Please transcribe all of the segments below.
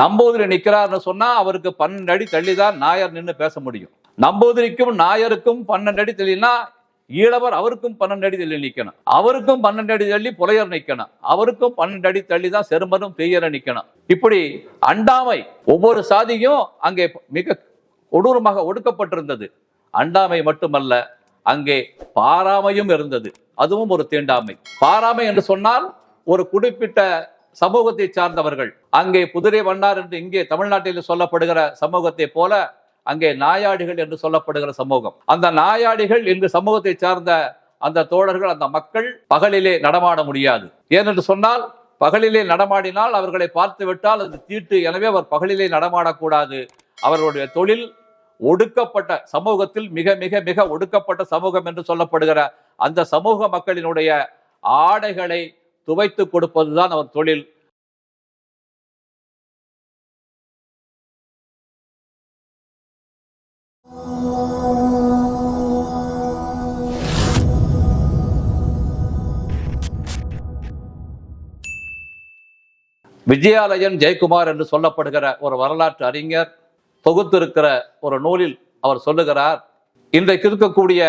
நம்பூதிரி நிற்கிறாருன்னு சொன்னா அவருக்கு பன்னெண்டு அடி தள்ளிதான் நாயர் நின்று பேச முடியும். நம்பூதிரிக்கும் நாயருக்கும் பன்னெண்டு அடி தள்ளினா ஈழவர் அவருக்கும் பன்னெண்டு அடி தள்ளி நிற்கணும் அவருக்கும் பன்னெண்டு அடி தள்ளி புலையர் நிற்கணும் அவருக்கும் பன்னெண்டு அடி தள்ளி தான் செரும்பரும் பெய்யரை நிற்கணும் இப்படி அண்டாமை ஒவ்வொரு சாதியும் அங்கே மிக கொடூரமாக ஒடுக்கப்பட்டிருந்தது. அண்டாமை மட்டுமல்ல அங்கே பாராமையும் இருந்தது. அதுவும் ஒரு தீண்டாமை. பாராமை என்று சொன்னால் ஒரு குறிப்பிட்ட சமூகத்தை சார்ந்தவர்கள். அங்கே குதிரை வண்ணார் என்று இங்கே தமிழ்நாட்டில் சொல்லப்படுகிற சமூகத்தை போல அங்கே நாயாடிகள் என்று சொல்லப்படுகிற சமூகம். அந்த நாயாடிகள் என்று சமூகத்தை சார்ந்த அந்த தோழர்கள் அந்த மக்கள் பகலிலே நடமாட முடியாது. ஏனென்று சொன்னால் பகலிலே நடமாடினால் அவர்களை பார்த்து விட்டால் அது தீட்டு. எனவே அவர் பகலிலே நடமாடக்கூடாது. அவர்களுடைய தொழில் ஒடுக்கப்பட்ட சமூகத்தில் மிக மிக மிக ஒடுக்கப்பட்ட சமூகம் என்று சொல்லப்படுகிற அந்த சமூக மக்களினுடைய ஆடைகளை துவைத்து கொடுப்பதுதான் அவர் தொழில். விஜயாலயன் ஜெயக்குமார் என்று சொல்லப்படுகிற ஒரு வரலாற்று அறிஞர் தொகுத்திருக்கிற ஒரு நூலில் அவர் சொல்லுகிறார் இன்றைக்கு இருக்கக்கூடிய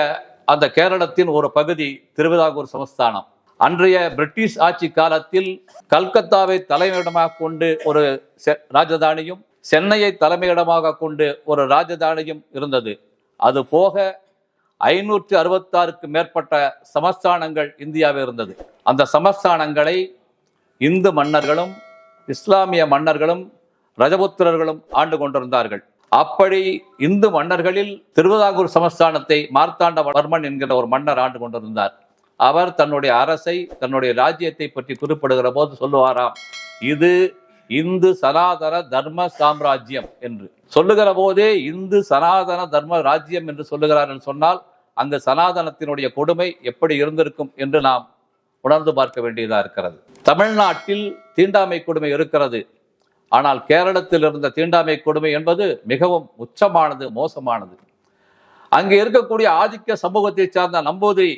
அந்த கேரளத்தின் ஒரு பகுதி திருவிதாங்கூர் சமஸ்தானம். அன்றைய பிரிட்டிஷ் ஆட்சி காலத்தில் கல்கத்தாவை தலைமையிடமாக கொண்டு ஒரு செ- ராஜதானியும் சென்னையை தலைமையிடமாக கொண்டு ஒரு ராஜதானியும் இருந்தது. அது போக ஐநூற்றி அறுபத்தாறுக்கு மேற்பட்ட சமஸ்தானங்கள் இந்தியாவில் இருந்தது. அந்த சமஸ்தானங்களை இந்து மன்னர்களும் இஸ்லாமிய மன்னர்களும் ரஜபுத்திரர்களும் ஆண்டு கொண்டிருந்தார்கள். அப்படி இந்து மன்னர்களில் திருவிதாங்கூர் சமஸ்தானத்தை மார்த்தாண்டவர்மன் என்கிற ஒரு மன்னர் ஆண்டு கொண்டிருந்தார். அவர் தன்னுடைய அரசை தன்னுடைய ராஜ்யத்தை பற்றி குறிப்பிடுகிற போது சொல்லுவாராம் இது இந்து சனாதன தர்ம சாம்ராஜ்யம் என்று. சொல்லுகிற போதே இந்து சனாதன தர்ம ராஜ்யம் என்று சொல்லுகிறார் என்று சொன்னால் அந்த சனாதனத்தினுடைய கொடுமை எப்படி இருந்திருக்கும் என்று நாம் உணர்ந்து பார்க்க வேண்டியதாக இருக்கிறது. தமிழ்நாட்டில் தீண்டாமை கொடுமை இருக்கிறது. ஆனால் கேரளத்தில் இருந்த தீண்டாமை கொடுமை என்பது மிகவும் உச்சமானது மோசமானது. அங்கே இருக்கக்கூடிய ஆதிக்க சமூகத்தை சார்ந்த நம்பூதிரி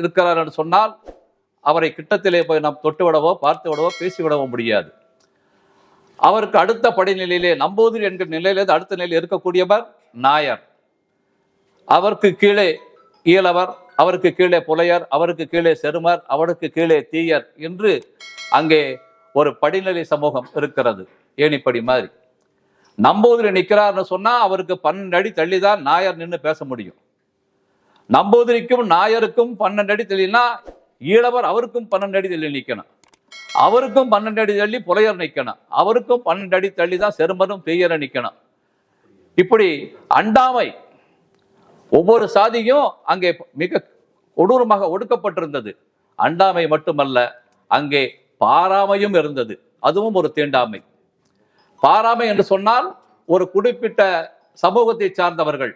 இருக்கிறார் என்று சொன்னால் அவரை கிட்டத்திலே போய் நாம் தொட்டு விடவோ பார்த்து விடவோ பேசி விடவோ முடியாது. அவருக்கு அடுத்த படிநிலையிலே நம்பூதிரி என்கிற நிலையிலிருந்து அடுத்த நிலையில் இருக்கக்கூடியவர் நாயர். அவருக்கு கீழே ஈழவர் அவருக்கு கீழே புலையர் அவருக்கு கீழே செருமர் அவருக்கு கீழே தீயர் என்று அங்கே ஒரு படிநிலை சமூகம் இருக்கிறது. ஏணிப்படி மாதிரி. நம்பூதிரி நிற்கிறார்னு சொன்னால் அவருக்கு பன்னெண்டு அடி தள்ளி தான் நாயர் நின்று பேச முடியும். நம்பூதிரிக்கும் நாயருக்கும் பன்னெண்டு அடி தள்ளினா ஈழவர் அவருக்கும் பன்னெண்டு அடி தள்ளி நிற்கணும் அவருக்கும் பன்னெண்டு அடி தள்ளி புலையர் நிற்கணும் அவருக்கும் பன்னெண்டு அடி தள்ளி தான் செருமரும் பெய்யர நிற்கணும் இப்படி அண்டாமை ஒவ்வொரு சாதியும் அங்கே மிக கொடூரமாக ஒடுக்கப்பட்டிருந்தது. அண்டாமை மட்டுமல்ல அங்கே பாராமையும் இருந்தது. அதுவும் ஒரு தீண்டாமை. பாராமை என்று சொன்னால் ஒரு குறிப்பிட்ட சமூகத்தை சார்ந்தவர்கள்.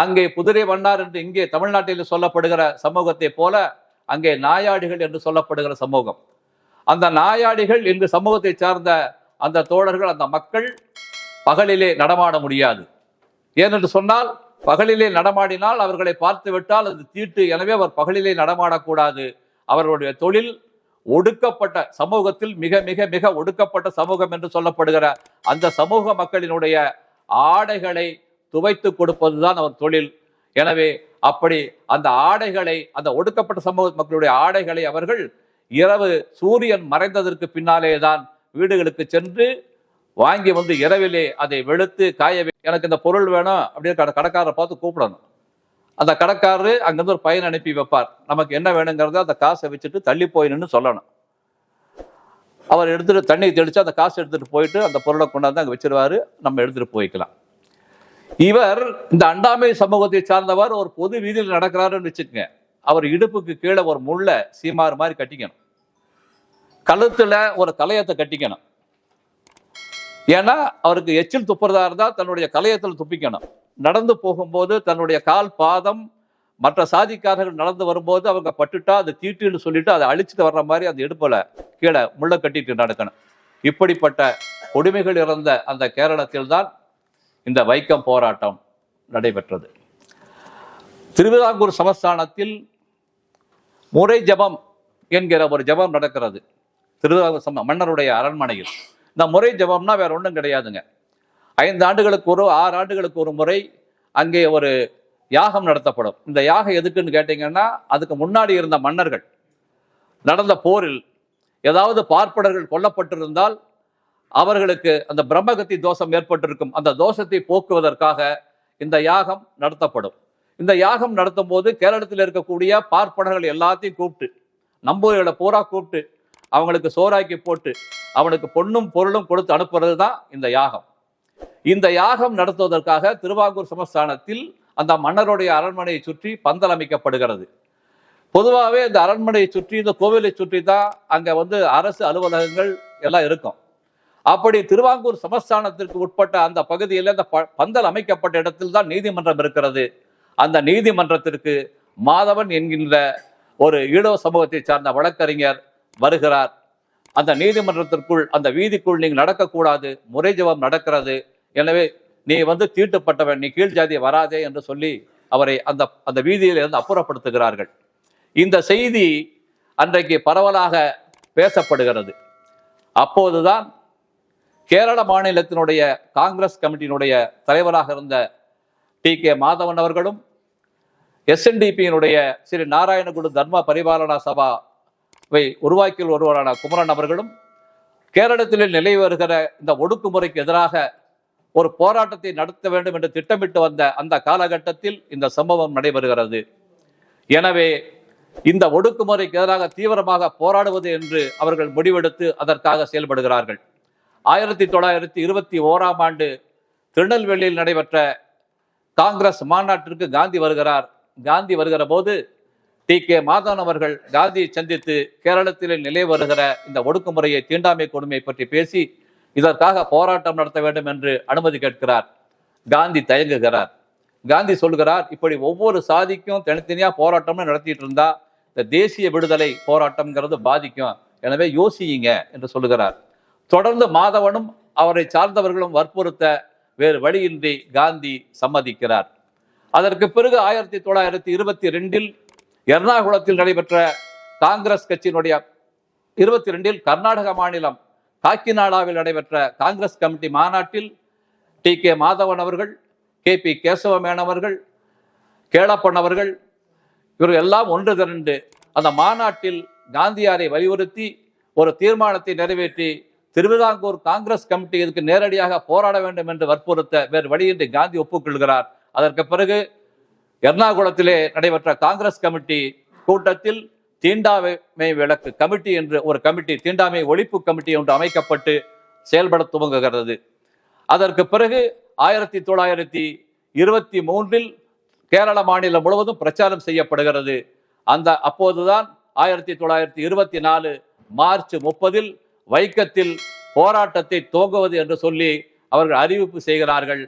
அங்கே குதிரை வண்ணார் என்று இங்கே தமிழ்நாட்டில் சொல்லப்படுகிற சமூகத்தை போல அங்கே நாயாடிகள் என்று சொல்லப்படுகிற சமூகம். அந்த நாயாடிகள் இன்று சமூகத்தை சார்ந்த அந்த தோழர்கள் அந்த மக்கள் பகலிலே நடமாட முடியாது. ஏனென்று சொன்னால் பகலிலே நடமாடினால் அவர்களை பார்த்து விட்டால் அது தீட்டு. எனவே அவர் பகலிலே நடமாடக்கூடாது. அவர்களுடைய தொழில் ஒடுக்கப்பட்ட சமூகத்தில் மிக மிக மிக ஒடுக்கப்பட்ட சமூகம் என்று சொல்லப்படுகிற அந்த சமூக மக்களினுடைய ஆடைகளை துவைத்து கொடுப்பதுதான் அவர் தொழில். எனவே அப்படி அந்த ஆடைகளை அந்த ஒடுக்கப்பட்ட சமூக மக்களுடைய ஆடைகளை அவர்கள் இரவு சூரியன் மறைந்ததற்கு பின்னாலே தான் வீடுகளுக்கு சென்று வாங்கி வந்து இரவிலே அதை வெளுத்து காயவே எனக்கு இந்த பொருள் வேணும் அப்படின்னு கடை கடைக்காரரை பார்த்து கூப்பிடணும். அந்த கடைக்காரரு அங்கேருந்து ஒரு பையன் அனுப்பி வைப்பார். நமக்கு என்ன வேணுங்கிறத அந்த காசை வச்சுட்டு தள்ளி போய் சொல்லணும். அவர் எடுத்துகிட்டு தண்ணி தெளித்து அந்த காசை எடுத்துட்டு போயிட்டு அந்த பொருளை கொண்டாந்து அங்கே வச்சிருவாரு. நம்ம எடுத்துகிட்டு போய்க்கலாம். இவர் இந்த அண்டாமை சமூகத்தை சார்ந்தவர் ஒரு பொது வீதியில் நடக்கிறாருன்னு வச்சுக்கோங்க. அவர் இடுப்புக்கு கீழே ஒரு முள்ளை சீமாறு மாதிரி கட்டிக்கணும். கழுத்துல ஒரு கலையத்தை கட்டிக்கணும். ஏன்னா அவருக்கு எச்சில் துப்புறதா இருந்தால் தன்னுடைய கலையத்தில் துப்பிக்கணும். நடந்து போகும்போது தன்னுடைய கால் பாதம் மற்ற சாதிக்காரர்கள் நடந்து வரும்போது அவங்க பட்டுட்டா அதை தீட்டுன்னு சொல்லிட்டு அதை அழிச்சிட்டு வர்ற மாதிரி அந்த இடுப்பில் கீழே முள்ள கட்டிட்டு நடக்கணும். இப்படிப்பட்ட கொடுமைகள் இருந்த அந்த கேரளத்தில் தான் இந்த வைக்கம் போராட்டம் நடைபெற்றது. திருவிதாங்கூர் சமஸ்தானத்தில் முறை ஜபம் என்கிற ஒரு ஜபம் நடக்கிறது. திருவிதாங்கூர் சம மன்னருடைய அரண்மனையில். இந்த முறை ஜபம்னா வேற ஒன்றும் கிடையாதுங்க. ஐந்து ஆண்டுகளுக்கு ஒரு ஆறு ஆண்டுகளுக்கு ஒரு முறை அங்கே ஒரு யாகம் நடத்தப்படும். இந்த யாகம் எதுக்குன்னு கேட்டிங்கன்னா அதுக்கு முன்னாடி இருந்த மன்னர்கள் நடந்த போரில் ஏதாவது பார்ப்பனர்கள் கொல்லப்பட்டிருந்தால் அவர்களுக்கு அந்த பிரம்மகத்தி தோஷம் ஏற்பட்டிருக்கும். அந்த தோஷத்தை போக்குவதற்காக இந்த யாகம் நடத்தப்படும். இந்த யாகம் நடத்தும் போது கேரளத்தில் இருக்கக்கூடிய பார்ப்பனர்கள் எல்லாத்தையும் கூப்பிட்டு நம்பூர்களை பூரா கூப்பிட்டு அவங்களுக்கு சோறாக்கி போட்டு அவனுக்கு பொண்ணும் பொருளும் கொடுத்து அனுப்புறது தான் இந்த யாகம். இந்த யாகம் நடத்துவதற்காக திருவாங்கூர் சமஸ்தானத்தில் அந்த மன்னருடைய அரண்மனையை சுற்றி பந்தல் அமைக்கப்படுகிறது. பொதுவாகவே இந்த அரண்மனையை சுற்றி இந்த கோவிலை சுற்றி தான் அங்கே வந்து அரசு அலுவலகங்கள் எல்லாம் இருக்கும். அப்படி திருவாங்கூர் சமஸ்தானத்திற்கு உட்பட்ட அந்த பகுதியில் அந்த ப- பந்தல் அமைக்கப்பட்ட இடத்தில் தான் நீதிமன்றம் இருக்கிறது. அந்த நீதிமன்றத்திற்கு மாதவன் என்கின்ற ஒரு ஈழவ சமூகத்தை சார்ந்த வழக்கறிஞர் வருகிறார். அந்த நீதிமன்றத்திற்குள் அந்த வீதிக்குள் நீங்கள் நடக்கக்கூடாது முறை ஜபம் நடக்கிறது. எனவே நீ வந்து தீட்டுப்பட்டவன் நீ கீழ் ஜாதி வராதே என்று சொல்லி அவரை அந்த அந்த வீதியிலிருந்து அப்புறப்படுத்துகிறார்கள். இந்த செய்தி அன்றைக்கு பரவலாக பேசப்படுகிறது. அப்போதுதான் கேரள மாநிலத்தினுடைய காங்கிரஸ் கமிட்டியினுடைய தலைவராக இருந்த டி கே மாதவன் அவர்களும் எஸ்என்டிபியினுடைய ஸ்ரீ நாராயணகுடு தர்ம பரிபாலனா சபாவை உருவாக்கியில் ஒருவரான குமரன் அவர்களும் கேரளத்தில் நிலை வருகிற இந்த ஒடுக்குமுறைக்கு எதிராக ஒரு போராட்டத்தை நடத்த வேண்டும் என்று திட்டமிட்டு வந்த அந்த காலகட்டத்தில் இந்த சம்பவம் நடைபெறுகிறது. எனவே இந்த ஒடுக்குமுறைக்கு எதிராக தீவிரமாக போராடுவது என்று அவர்கள் முடிவெடுத்து அதற்காக செயல்படுகிறார்கள். ஆயிரத்தி தொள்ளாயிரத்தி இருபத்தி ஓராம் ஆண்டு திருநெல்வேலியில் நடைபெற்ற காங்கிரஸ் மாநாட்டிற்கு காந்தி வருகிறார். காந்தி வருகிற போது டி. கே. மாதவன் அவர்கள் காந்தியை சந்தித்து கேரளத்தில் நிலை வருகிற இந்த ஒடுக்குமுறையை தீண்டாமை கொடுமை பற்றி பேசி இதற்காக போராட்டம் நடத்த வேண்டும் என்று அனுமதி கேட்கிறார். காந்தி தயங்குகிறார். காந்தி சொல்கிறார் இப்படி ஒவ்வொரு சாதிக்கும் தனித்தனியாக போராட்டம்னு நடத்திட்டு இருந்தா இந்த தேசிய விடுதலை போராட்டம்ங்கிறது பாதிக்கும். எனவே யோசியுங்க என்று சொல்லுகிறார் தொடர்ந்து மாதவனும் அவரை சார்ந்தவர்களும் வற்புறுத்த வேறு வழியின்றி காந்தி சம்மதிக்கிறார். அதற்கு பிறகு ஆயிரத்தி தொள்ளாயிரத்தி இருபத்தி ரெண்டில் எர்ணாகுளத்தில் நடைபெற்ற காங்கிரஸ் கட்சியினுடைய இருபத்தி ரெண்டில் கர்நாடக மாநிலம் காக்கிநாடாவில் நடைபெற்ற காங்கிரஸ் கமிட்டி மாநாட்டில் டி. கே. மாதவன் அவர்கள் கே. பி. கேசவமேன் அவர்கள் கேளப்பன் அவர்கள் இவர்கள் எல்லாம் ஒன்று திரண்டு அந்த மாநாட்டில் காந்தியாரை வலியுறுத்தி ஒரு தீர்மானத்தை நிறைவேற்றி திருவிதாங்கூர் காங்கிரஸ் கமிட்டி இதுக்கு நேரடியாக போராட வேண்டும் என்று வற்புறுத்த வேறு வழியின்றி காந்தி ஒப்புக்கொள்கிறார். அதற்கு பிறகு எர்ணாகுளத்திலே நடைபெற்ற காங்கிரஸ் கமிட்டி கூட்டத்தில் தீண்டாமை விளக்கு கமிட்டி என்று ஒரு கமிட்டி தீண்டாமை ஒழிப்பு கமிட்டி ஒன்று அமைக்கப்பட்டு செயல்பட துவங்குகிறது. அதற்கு பிறகு ஆயிரத்தி தொள்ளாயிரத்தி இருபத்தி மூன்றில் கேரள மாநிலம் முழுவதும் பிரச்சாரம் செய்யப்படுகிறது. அந்த அப்போதுதான் ஆயிரத்தி தொள்ளாயிரத்தி இருபத்தி நாலு மார்ச் முப்பதில் வைக்கத்தில் போராட்டத்தை துவங்குவது என்று சொல்லி அவர்கள் அறிவிப்பு செய்கிறார்கள்.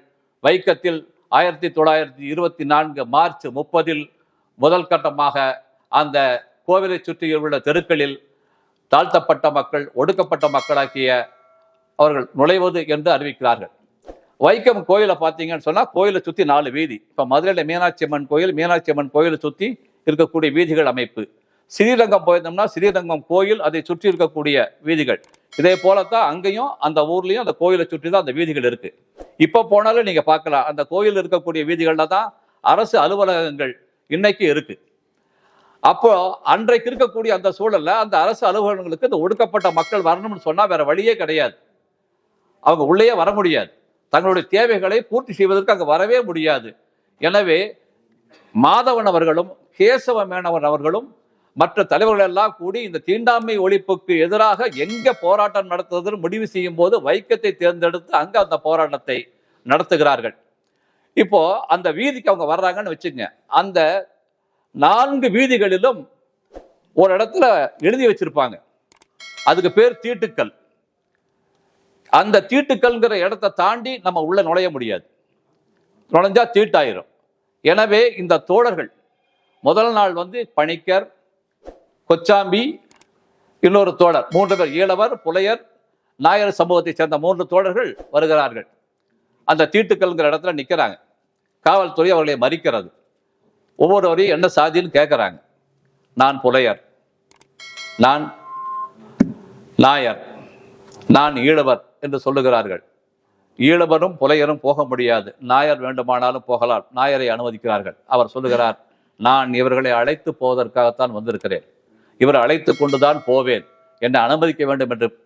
வைக்கத்தில் ஆயிரத்தி தொள்ளாயிரத்தி இருபத்தி நான்கு மார்ச் முப்பதில் முதல் கட்டமாக அந்த கோவிலை சுற்றியுள்ள தெருக்களில் தாழ்த்தப்பட்ட மக்கள் ஒடுக்கப்பட்ட மக்களாக்கிய அவர்கள் நுழைவது என்று அறிவிக்கிறார்கள். வைக்கம் கோயிலை பார்த்தீங்கன்னு சொன்னால் கோயிலை சுற்றி நாலு வீதி. இப்போ மதுரையில் மீனாட்சி அம்மன் கோயில் மீனாட்சி அம்மன் கோயிலை சுற்றி இருக்கக்கூடிய வீதிகள் அமைப்பு. ஸ்ரீரங்கம் போயிருந்தோம்னா ஸ்ரீரங்கம் கோயில் அதை சுற்றி இருக்கக்கூடிய வீதிகள். இதே போலத்தான் அங்கேயும் அந்த ஊர்லேயும் அந்த கோயிலை சுற்றி தான் அந்த வீதிகள் இருக்கு. இப்போ போனாலும் நீங்கள் பார்க்கலாம். அந்த கோயில் இருக்கக்கூடிய வீதிகளில் தான் அரசு அலுவலகங்கள் இன்னைக்கு இருக்கு. அப்போ அன்றைக்கு இருக்கக்கூடிய அந்த சூழல்ல அந்த அரசு அலுவலகங்களுக்கு இந்த ஒடுக்கப்பட்ட மக்கள் வரணும்னு சொன்னா வேற வழியே கிடையாது. அவங்க உள்ளேயே வர முடியாது. தங்களுடைய தேவைகளை பூர்த்தி செய்வதற்கு அங்கே வரவே முடியாது. எனவே மாதவன் அவர்களும் கேசவ மேனவன் அவர்களும் மற்ற தலைவர்கள் எல்லாம் கூடி இந்த தீண்டாமை ஒழிப்புக்கு எதிராக எங்க போராட்டம் நடத்துவதற்கு முடிவு செய்யும் போது வைக்கத்தை தேர்ந்தெடுத்து அங்க அந்த போராட்டத்தை நடத்துகிறார்கள். இப்போ அந்த வீதிக்கு அவங்க வர்றாங்கன்னு வச்சுங்க. அந்த நான்கு வீதிகளிலும் ஒரு இடத்துல எழுதி வச்சிருப்பாங்க. அதுக்கு பேர் தீட்டுக்கல். அந்த தீட்டுக்கல்ங்கிற இடத்தை தாண்டி நம்ம உள்ள நுழைய முடியாது. நுழைஞ்சா தீட்டாயிரும். எனவே இந்த தோழர்கள் முதல் நாள் வந்து பணிக்கர் கொச்சாம்பி இன்னொரு தோழர் மூன்று பேர் ஈழவர் புலையர் நாயர் சமூகத்தைச் சேர்ந்த மூன்று தோழர்கள் வருகிறார்கள். அந்த தீட்டுக்கல்ங்கிற இடத்துல நிற்கிறாங்க காவல்துறை அவர்களை மறிக்கிறது. ஒவ்வொருவரையும் என்ன சாதின்னு கேட்குறாங்க நான் புலையர். நான் நாயர். நான் ஈழவர் என்று சொல்லுகிறார்கள். ஈழவரும் புலையரும் போக முடியாது. நாயர் வேண்டுமானாலும் போகலாம். நாயரை அனுமதிக்கிறார்கள். அவர் சொல்லுகிறார் நான் இவர்களை அழைத்து போவதற்காகத்தான் வந்திருக்கிறேன். இவர் அழைத்து கொண்டுதான் போவேன். என்னை அனுமதிக்க வேண்டும் என்று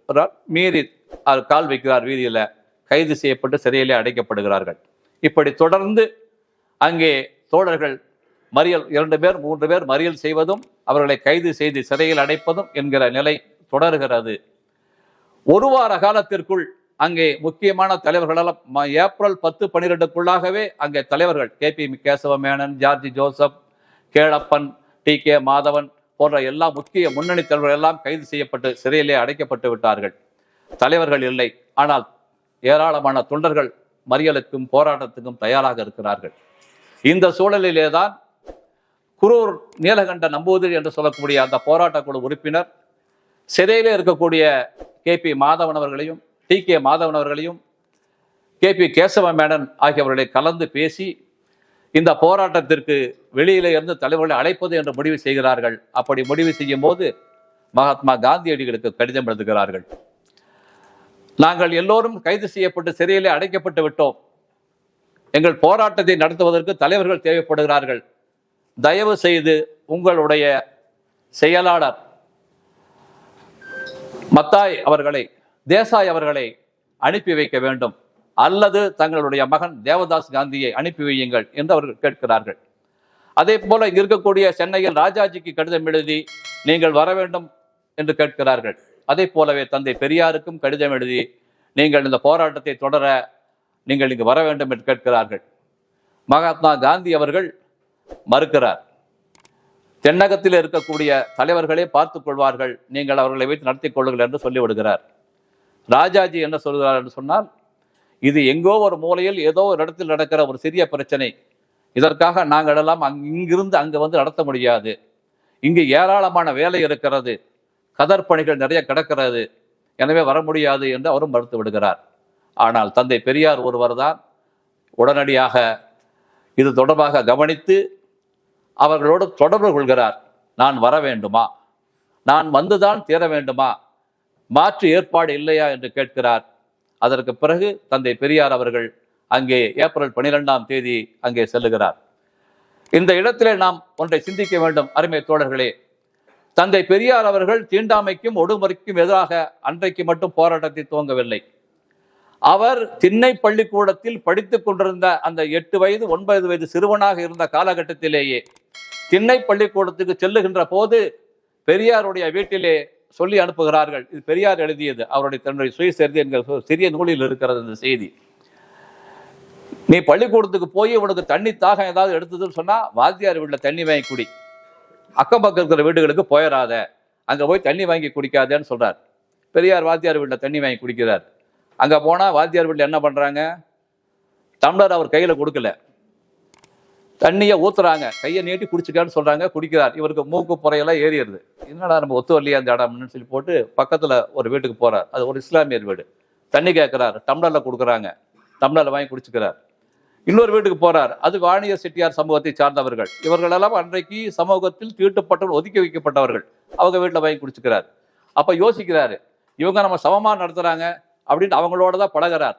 மீறி அவர் கால் வைக்கிறார் வீதியில். கைது செய்யப்பட்டு சிறையிலே அடைக்கப்படுகிறார்கள். இப்படி தொடர்ந்து அங்கே தோழர்கள் மறியல் இரண்டு பேர் மூன்று பேர் மறியல் செய்வதும் அவர்களை கைது செய்து சிறையில் அடைப்பதும் என்கிற நிலை தொடர்கிறது. ஒரு வார காலத்திற்குள் அங்கே முக்கியமான தலைவர்களெல்லாம் ம- ஏப்ரல் பத்து பன்னிரெண்டுக்குள்ளாகவே அங்கே தலைவர்கள். K. P. Kesava Menon George Joseph Kelappan T. K. Madhavan போன்ற எல்லா முக்கிய முன்னணி தலைவர்கள் எல்லாம் கைது செய்யப்பட்டு சிறையிலே அடைக்கப்பட்டு விட்டார்கள். தலைவர்கள் இல்லை. ஆனால் ஏராளமான தொண்டர்கள் மறியலுக்கும் போராட்டத்துக்கும் தயாராக இருக்கிறார்கள். இந்த சூழலிலே தான் குரூர் நீலகண்ட நம்பூதிரி என்று சொல்லக்கூடிய அந்த போராட்ட குழு உறுப்பினர் சிறையிலே இருக்கக்கூடிய கே பி மாதவன் அவர்களையும் டி கே மாதவன் அவர்களையும் கே பி கேசவ மேனன் ஆகியவர்களை கலந்து பேசி இந்த போராட்டத்திற்கு வெளியில இருந்து தலைவர்களை அழைப்பது என்று முடிவு செய்கிறார்கள். அப்படி முடிவு செய்யும் போது மகாத்மா காந்தியடிகளுக்கு கடிதம் எழுதுகிறார்கள். நாங்கள் எல்லோரும் கைது செய்யப்பட்டு சிறையிலே அடைக்கப்பட்டு விட்டோம். எங்கள் போராட்டத்தை நடத்துவதற்கு தலைவர்கள் தேவைப்படுகிறார்கள். தயவு செய்து உங்களுடைய செயலாளர் மத்தாய் அவர்களை தேசாய் அவர்களை அனுப்பி வைக்க வேண்டும். அல்லது தங்களுடைய மகன் தேவதாஸ் காந்தியை அனுப்பி வையுங்கள் என்று அவர்கள் கேட்கிறார்கள். அதே போல இங்க இருக்கக்கூடிய சென்னையில் ராஜாஜிக்கு கடிதம் எழுதி நீங்கள் வர வேண்டும் என்று கேட்கிறார்கள். அதே போலவே தந்தை பெரியாருக்கும் கடிதம் எழுதி நீங்கள் இந்த போராட்டத்தை தொடர நீங்கள் இங்கு வர வேண்டும் என்று கேட்கிறார்கள். மகாத்மா காந்தி அவர்கள் மறுக்கிறார். தென்னகத்தில் இருக்கக்கூடிய தலைவர்களே பார்த்துக் கொள்வார்கள் நீங்கள் அவர்களை வைத்து நடத்திக் கொள்ளுங்கள் என்று சொல்லிவிடுகிறார். ராஜாஜி என்ன சொல்கிறார் என்று சொன்னால் இது எங்கோ ஒரு மூலையில் ஏதோ ஒரு இடத்தில் நடக்கிற ஒரு சிறிய பிரச்சனை. இதற்காக நாங்கள் எல்லாம் அங் இங்கிருந்து அங்கே வந்து நடத்த முடியாது. இங்கு ஏராளமான வேலை இருக்கிறது. கதர் பணிகள் நிறைய கிடக்கிறது. எனவே வர முடியாது என்று அவரும் மறுத்து விடுகிறார். ஆனால் தந்தை பெரியார் ஒருவர் தான் உடனடியாக இது தொடர்பாக கவனித்து அவர்களோடு தொடர்பு கொள்கிறார். நான் வர வேண்டுமா? நான் வந்துதான் தீர வேண்டுமா? மாற்று ஏற்பாடு இல்லையா? என்று கேட்கிறார். அதற்கு பிறகு தந்தை பெரியார் அவர்கள் அங்கே ஏப்ரல் பனிரெண்டாம் தேதி அங்கே செல்லுகிறார். இந்த இடத்திலே நாம் ஒன்றை சிந்திக்க வேண்டும் அருமை தோழர்களே. தந்தை பெரியார் அவர்கள் தீண்டாமைக்கும் ஒடுமுறைக்கும் எதிராக அன்றைக்கு மட்டும் போராட்டத்தை துவங்கவில்லை. அவர் திண்ணை பள்ளிக்கூடத்தில் படித்துக் கொண்டிருந்த அந்த எட்டு வயது ஒன்பது வயது சிறுவனாக இருந்த காலகட்டத்திலேயே திண்ணை பள்ளிக்கூடத்துக்கு செல்லுகின்ற போது பெரியாருடைய வீட்டிலே சொல்லி அனுப்புகிறார்கள். இது பெரியார் எழுதியது. அவருடைய தன்னுடைய சுயசரிதி என்கிற சிறிய நூலில் இருக்கிறது இந்த செய்தி. நீ பள்ளிக்கூடத்துக்கு போய் உனக்கு தண்ணி தாகம் ஏதாவது எடுத்ததுன்னு சொன்னால் வாத்தியார் வீட்டில் தண்ணி வாங்கி குடி. அக்கம் பக்கம் இருக்கிற வீடுகளுக்கு போயிடாத அங்கே போய் தண்ணி வாங்கி குடிக்காதேன்னு சொல்கிறார் பெரியார் வாத்தியார் வீட்டில் தண்ணி வாங்கி குடிக்கிறார். அங்கே போனால் வாத்தியார் வீட்டில் என்ன பண்ணுறாங்க டம்ளர் அவர் கையில் கொடுக்கல. தண்ணியை ஊத்துறாங்க. கையை நீட்டி குடிச்சுக்கான்னு சொல்றாங்க குடிக்கிறார். இவருக்கு மூக்கு புறையெல்லாம் ஏறிடுது. என்னடா நம்ம ஒத்து வரலையா அந்த இடம்னு சொல்லி போட்டு பக்கத்துல ஒரு வீட்டுக்கு போறார். அது ஒரு இஸ்லாமியர் வீடு. தண்ணி கேட்கிறார் டம்ளர்ல கொடுக்குறாங்க. டம்ளர்ல வாங்கி குடிச்சுக்கிறார். இன்னொரு வீட்டுக்கு போறார். அது வாணியர் செட்டியார் சமூகத்தை சார்ந்தவர்கள். இவர்களெல்லாம் அன்றைக்கு சமூகத்தில் தீட்டுப்பட்டவர்கள் ஒதுக்கி வைக்கப்பட்டவர்கள். அவங்க வீட்டில் வாங்கி குடிச்சுக்கிறார். அப்ப யோசிக்கிறாரு. இவங்க நம்ம சமமா நடத்துறாங்க அப்படின்னு அவங்களோட தான் பழகிறார்.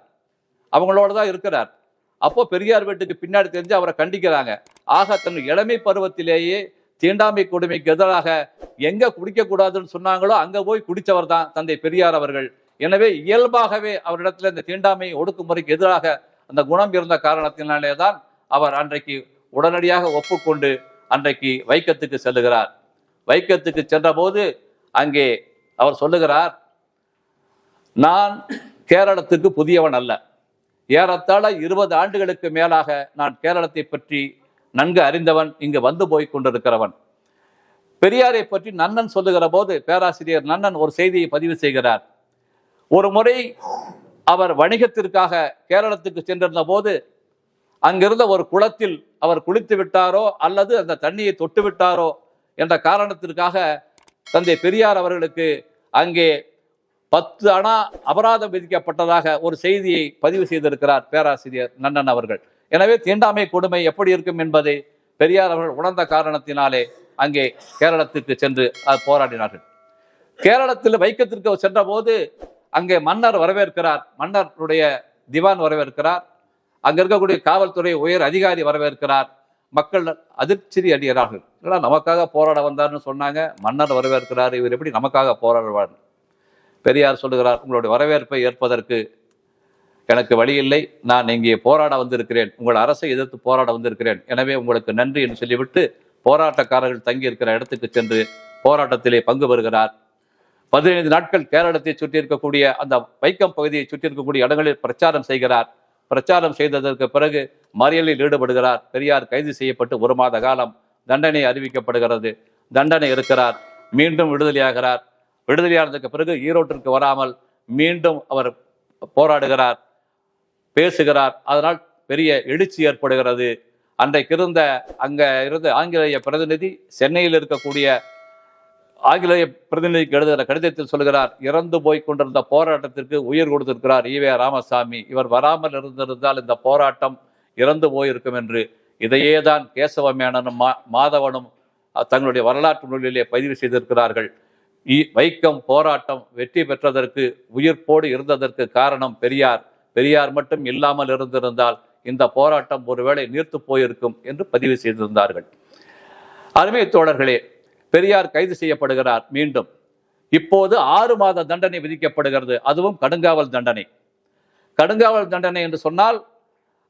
அவங்களோட தான் இருக்கிறார். அப்போ பெரியார் வீட்டுக்கு பின்னாடி தெரிஞ்சு அவரை கண்டிக்கிறாங்க. ஆக தன் இளமை பருவத்திலேயே தீண்டாமை கொடுமைக்கு எதிராக எங்க குடிக்கக்கூடாதுன்னு சொன்னாங்களோ அங்க போய் குடித்தவர் தான் தந்தை பெரியார் அவர்கள். எனவே இயல்பாகவே அவரிடத்துல இந்த தீண்டாமை ஒடுக்குமுறைக்கு எதிராக அந்த குணம் இருந்த காரணத்தினாலே தான் அவர் அன்றைக்கு உடனடியாக ஒப்புக்கொண்டு அன்றைக்கு வைக்கத்துக்கு செல்லுகிறார். வைக்கத்துக்கு சென்றபோது அங்கே அவர் சொல்லுகிறார் நான் கேரளத்துக்கு புதியவன் அல்ல. ஏறத்தாழ இருபது ஆண்டுகளுக்கு மேலாக நான் கேரளத்தை பற்றி நன்கு அறிந்தவன் இங்கு வந்து போய் கொண்டிருக்கிறவன். பெரியாரை பற்றி நன்னன் சொல்லுகிற போது பேராசிரியர் நன்னன் ஒரு செய்தியை பதிவு செய்கிறார். ஒரு முறை அவர் வணிகத்திற்காக கேரளத்துக்கு சென்றிருந்த போது அங்கிருந்த ஒரு குளத்தில் அவர் குளித்து விட்டாரோ அல்லது அந்த தண்ணியை தொட்டு விட்டாரோ என்ற காரணத்திற்காக தந்தை பெரியார் அவர்களுக்கு அங்கே பத்து அணா அபராதம் விதிக்கப்பட்டதாக ஒரு செய்தியை பதிவு செய்திருக்கிறார் பேராசிரியர் நன்னன் அவர்கள். எனவே தீண்டாமை கொடுமை எப்படி இருக்கும் என்பதை பெரியார் அவர்கள் உணர்ந்த காரணத்தினாலே அங்கே கேரளத்துக்கு சென்று போராடினார்கள். கேரளத்தில் வைக்கத்திற்கு சென்றபோது அங்கே மன்னர் வரவேற்கிறார். மன்னருடைய திவான் வரவேற்கிறார். அங்க இருக்கக்கூடிய காவல்துறை உயர் அதிகாரி வரவேற்கிறார். மக்கள் அதிர்ச்சி அடைகிறார்கள். நமக்காக போராட வந்தார்னு சொன்னாங்க. மன்னர் வரவேற்கிறார். இவர் எப்படி நமக்காக போராடுவார்? பெரியார் சொல்லுகிறார் உங்களுடைய வரவேற்பை ஏற்பதற்கு எனக்கு வழி இல்லை நான் இங்கே போராட வந்திருக்கிறேன். உங்கள் அரசை எதிர்த்து போராட வந்திருக்கிறேன். எனவே உங்களுக்கு நன்றி என்று சொல்லிவிட்டு போராட்டக்காரர்கள் தங்கி இருக்கிற இடத்துக்கு சென்று போராட்டத்திலே பங்கு பெறுகிறார். பதினைந்து நாட்கள் கேரளத்தை சுற்றி இருக்கக்கூடிய அந்த வைக்கம் பகுதியை சுற்றி இருக்கக்கூடிய இடங்களில் பிரச்சாரம் செய்கிறார். பிரச்சாரம் செய்ததற்கு பிறகு மறியலில் ஈடுபடுகிறார். பெரியார் கைது செய்யப்பட்டு ஒரு மாத காலம் தண்டனை அறிவிக்கப்படுகிறது. தண்டனை இருக்கிறார். மீண்டும் விடுதலையாகிறார். விடுதலையானதுக்கு பிறகு ஈரோட்டிற்கு வராமல் மீண்டும் அவர் போராடுகிறார் பேசுகிறார். அதனால் பெரிய எழுச்சி ஏற்படுகிறது. அன்றைக்கு இருந்த அங்கே இருந்த ஆங்கிலேய பிரதிநிதி சென்னையில் இருக்கக்கூடிய ஆங்கிலேய பிரதிநிதிக்கு எழுதுகிற கடிதத்தில் சொல்கிறார் இறந்து போய் கொண்டிருந்த போராட்டத்திற்கு உயிர் கொடுத்திருக்கிறார் ஈவே ராமசாமி. இவர் வராமல் இருந்திருந்தால் இந்த போராட்டம் இறந்து போயிருக்கும் என்று. இதையே தான் கேசவ மேனனும் மா மாதவனும் தங்களுடைய வரலாற்று நூலிலே பதிவு செய்திருக்கிறார்கள். வைக்கம் போராட்டம் வெற்றி பெற்றதற்கு உயிர்ப்போடு இருந்ததற்கு காரணம் பெரியார். பெரியார் மட்டும் இல்லாமல் இருந்திருந்தால் இந்த போராட்டம் ஒருவேளை நீர்த்து போயிருக்கும் என்று பதிவு செய்திருந்தார்கள். அருமை தோழர்களே பெரியார் கைது செய்யப்படுகிறார் மீண்டும். இப்போது ஆறு மாத தண்டனை விதிக்கப்படுகிறது. அதுவும் கடுங்காவல் தண்டனை. கடுங்காவல் தண்டனை என்று சொன்னால்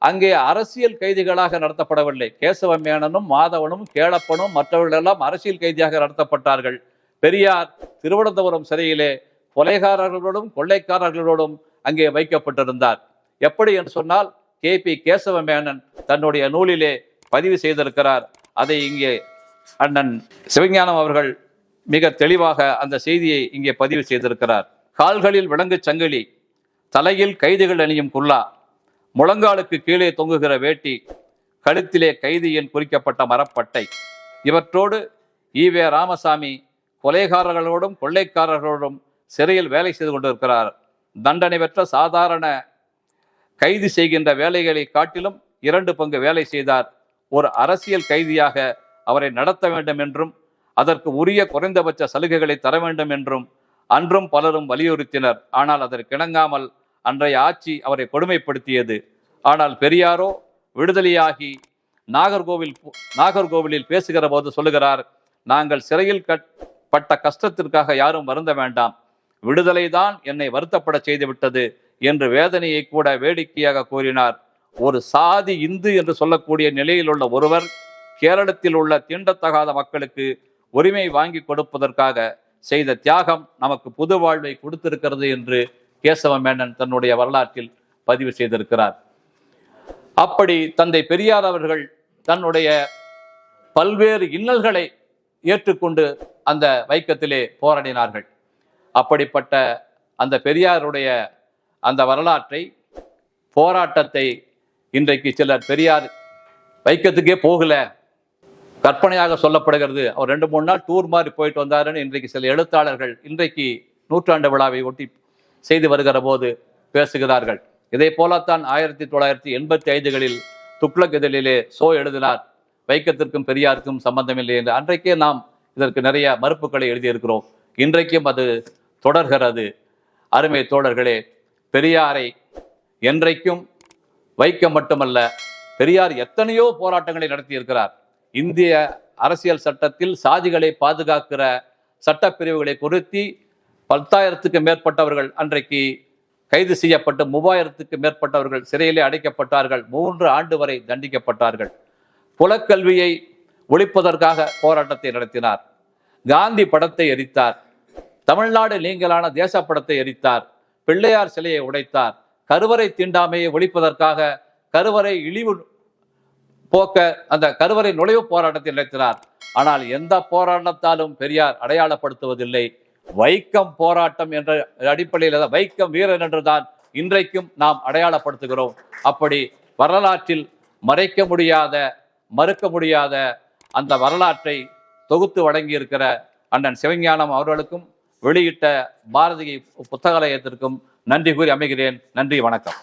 அங்கே அரசியல் கைதிகளாக நடத்தப்படவில்லை. கேசவ மேனனும் மாதவனும் கேளப்பனும் மற்றவர்கள் எல்லாம் அரசியல் கைதியாக நடத்தப்பட்டார்கள். பெரியார் திருவனந்தபுரம் சிறையிலே கொலைகாரர்களோடும் கொள்ளைக்காரர்களோடும் அங்கே வைக்கப்பட்டிருந்தார். எப்படி என்று சொன்னால் கே. பி. கேசவ மேனன் தன்னுடைய நூலிலே பதிவு செய்திருக்கிறார். அதை இங்கே அண்ணன் சிவஞானம் அவர்கள் மிக தெளிவாக அந்த செய்தியை இங்கே பதிவு செய்திருக்கிறார். கால்களில் விலங்கு சங்கிலி தலையில் கைதிகள் அணியும் குல்லா முழங்காலுக்கு கீழே தொங்குகிற வேட்டி கழுத்திலே கைதியின் குறிக்கப்பட்ட மரப்பட்டை. இவற்றோடு ஈவே ராமசாமி கொலைகாரர்களோடும் கொள்ளைக்காரர்களோடும் சிறையில் வேலை செய்து கொண்டிருக்கிறார். தண்டனை பெற்ற சாதாரண கைது செய்கின்ற வேலைகளை காட்டிலும் இரண்டு பங்கு வேலை செய்தார். ஒரு அரசியல் கைதியாக அவரை நடத்த வேண்டும் என்றும் அதற்கு உரிய குறைந்தபட்ச சலுகைகளை தர வேண்டும் என்றும் அன்றும் பலரும் வலியுறுத்தினர். ஆனால் அதற்கிணங்காமல் அன்றைய ஆட்சி அவரை கொடுமைப்படுத்தியது. ஆனால் பெரியாரோ விடுதலையாகி நாகர்கோவில் நாகர்கோவிலில் பேசுகிற போது சொல்லுகிறார் நாங்கள் சிறையில் கட்- பட்ட கஷ்டத்திற்காக யாரும் வருந்த வேண்டாம். விடுதலைதான் என்னை வருத்தப்பட செய்துவிட்டது என்று வேதனையை கூட வேடிக்கையாக கூறினார். ஒரு சாதி இந்து என்று சொல்லக்கூடிய நிலையில் உள்ள ஒருவர் கேரளத்தில் உள்ள தீண்டத்தகாத மக்களுக்கு உரிமை வாங்கி கொடுப்பதற்காக செய்த தியாகம் நமக்கு புது வாழ்வை கொடுத்திருக்கிறது என்று கேசவ மேனன் தன்னுடைய வரலாற்றில் பதிவு செய்திருக்கிறார். அப்படி தந்தை பெரியார் அவர்கள் தன்னுடைய பல்வேறு இன்னல்களை ஏற்றுக்கொண்டு அந்த வைக்கத்திலே போராடினார்கள். அப்படிப்பட்ட அந்த பெரியாருடைய அந்த வரலாற்றை போராட்டத்தை இன்றைக்கு சிலர் பெரியார் வைக்கத்துக்கே போகல. கற்பனையாக சொல்லப்படுகிறது அவர் ரெண்டு மூணு நாள் டூர் மாதிரி போயிட்டு வந்தாருன்னு இன்றைக்கு சில எழுத்தாளர்கள் இன்றைக்கு நூற்றாண்டு விழாவை ஒட்டி செய்து வருகிற போது பேசுகிறார்கள். இதை போலத்தான் ஆயிரத்தி தொள்ளாயிரத்தி எண்பத்தி ஐந்துகளில் துக்ளக் இதழிலே சோ எழுதினார். வைக்கத்திற்கும் பெரியாருக்கும் சம்பந்தமில்லை என்று அன்றைக்கே நாம் இதற்கு நிறைய மறுப்புகளை எழுதியிருக்கிறோம். இன்றைக்கும் அது தொடர்கிறது. அருமை தோழர்களே பெரியாரை என்றைக்கும் வைக்க மட்டுமல்ல பெரியார் எத்தனையோ போராட்டங்களை நடத்தியிருக்கிறார். இந்திய அரசியல் சட்டத்தில் சாதிகளை பாதுகாக்கிற சட்டப்பிரிவுகளை குறித்து பத்தாயிரத்துக்கு மேற்பட்டவர்கள் அன்றைக்கு கைது செய்யப்பட்டு மூவாயிரத்துக்கு மேற்பட்டவர்கள் சிறையிலே அடைக்கப்பட்டார்கள். மூன்று ஆண்டு வரை தண்டிக்கப்பட்டார்கள். புலக்கல்வியை ஒழிப்பதற்காக போராட்டத்தை நடத்தினார். காந்தி படத்தை எரித்தார். தமிழ்நாடு நீங்களான தேசப்படத்தை எரித்தார். பிள்ளையார் சிலையை உடைத்தார். கருவறை தீண்டாமையை ஒழிப்பதற்காக கருவறை இழிவு போக்க அந்த கருவறை நுழைவு போராட்டத்தை நடத்தினார். ஆனால் எந்த போராட்டத்தாலும் பெரியார் அடையாளப்படுத்துவதில்லை. வைக்கம் போராட்டம் என்ற அடிப்படையில் தான் வைக்கம் வீரன் என்றுதான் இன்றைக்கும் நாம் அடையாளப்படுத்துகிறோம். அப்படி வரலாற்றில் மறைக்க முடியாத மறுக்க முடியாத அந்த வரலாற்றை தொகுத்து வழங்கியிருக்கிற அண்ணன் சிவஞானம் அவர்களுக்கும் வெளியிட்ட பாரதி புத்தகாலயத்திற்கும் நன்றி கூறி அமைகிறேன். நன்றி வணக்கம்.